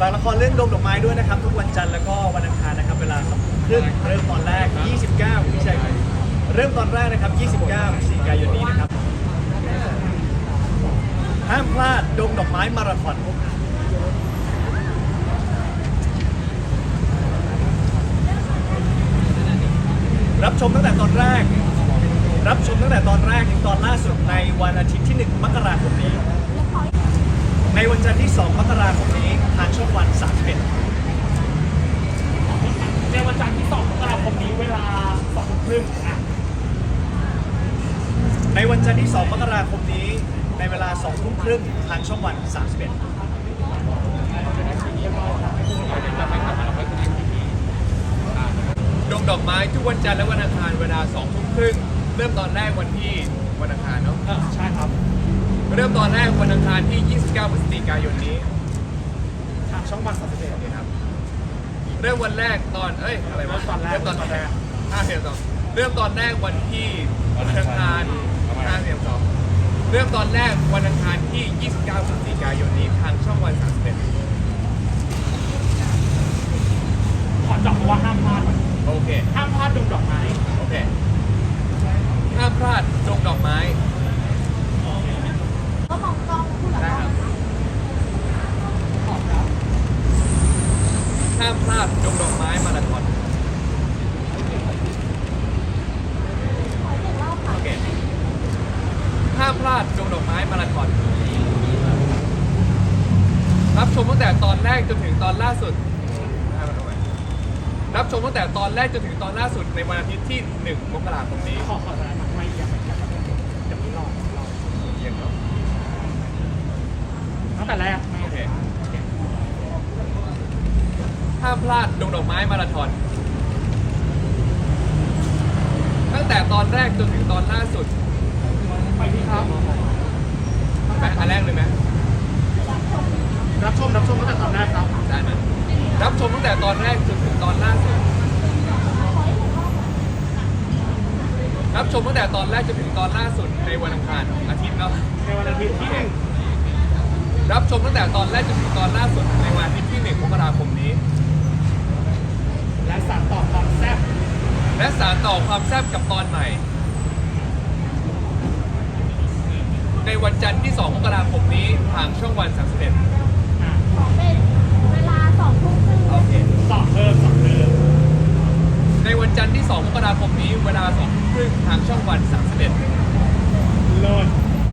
ครเรื่องดงดอกไม้ด้วยนะครับ ทุกวันจันทร์แล้วก็วันอังคารนะครับ เวลาสองทุ่มครึ่งเริ่มตอนแรก 29ไม่ใช่เริ่มตอนแรกนะครับ 29พฤศจิกายนนี้นะครับ ห้ามพลาดดงดอกไม้มาราธอนรับชมตั้งแต่ตอนแรก รับชมตั้งแต่ตอนแรกถึงตอนล่าสุดในวันอาทิตย์ที่ 1 มกราคมนี้ ในวันจันทร์ที่ 2 มกราคมนี้ ทางช่องวัน31ในวันจันทร์ที่2มกราคมนี้เวลา2ทุ่มครึ่งอะในวันจันทร์ที่ 2 มกราคมนี้ ในเวลา2ทุ่มครึ่งทางช่องวัน 31ดงดอกไม้ทุกวันจันทร์และวันอังคารเวลา2ทุ่มครึ่งเริ่มตอนแรกวันที่วันอังคารเนาะเออใช่ครับ เริ่มตอนแรกวันอังคารที่ 29พฤศจิกายนนี้ทาง ช่องวันสามสิบเอ็ดนะครับ เริ่มวันแรกตอนเอ้ยอะไรวะเริ่มตอนแรกเริ่มตอนแรกห้าเสียงสองเริ่มตอนแรกวันที่วันอังคารห้าเสียงสองเริ่มตอนแรกวันอังคารที่ 29พฤศจิกายนนี้ทางช่องวัน31 ขอเจาะเพราะว่าห้ามพลาด โอเค ห้ามพลาดดงดอกไม้ โอเคห้ามพลาดดงดอกไม้ ก็มองกล้องพูดกับ ได้ กล้อง ครับห้ามพลาดดงดอกไม้มาราธอน ขอหนึ่งรอบค่ะ โอเคห้ามพลาดดงดอกไม้มาราธอน รับชมตั้งแต่ตอนแรกจนถึงตอนล่าสุด รับชมตั้งแต่ตอนแรกจนถึงตอนล่าสุดในวันอาทิตย์ที่ 1 มกราคมนี้ขอขออะไราไม่ยังไม่ยังนี้รอรอเยี่ยมครับตั้งแต่แรกไม่โอเคห้ามพลาดดงดอกไม้มาราธอนตั้งแต่ตอนแรกจนถึงตอนล่าสุด ไปที่ครับไปอันแรกเลยไหม ชมรับชมตั้งแต่ตอนแรกครับได้ไหมรับชมตั้งแต่ตอนแรกจนถึงตอนล่าสุดรับชมตั้งแต่ตอนแรกจนถึงตอนล่าสุดในวันอังคารอาทิตย์เนาะในวันอาทิตย์ที่หนึ่งรับชมตั้งแต่ตอนแรกจนถึงตอนล่าสุดในวันอาทิตย์ที่1มกราคมนี้ และสารต่อความแซ่บและสารต่อความแซ่บกับตอนใหม่ ในวันจันทร์ที่ 2 มกราคมนี้ทางช่องวัน31 อะขอเป็น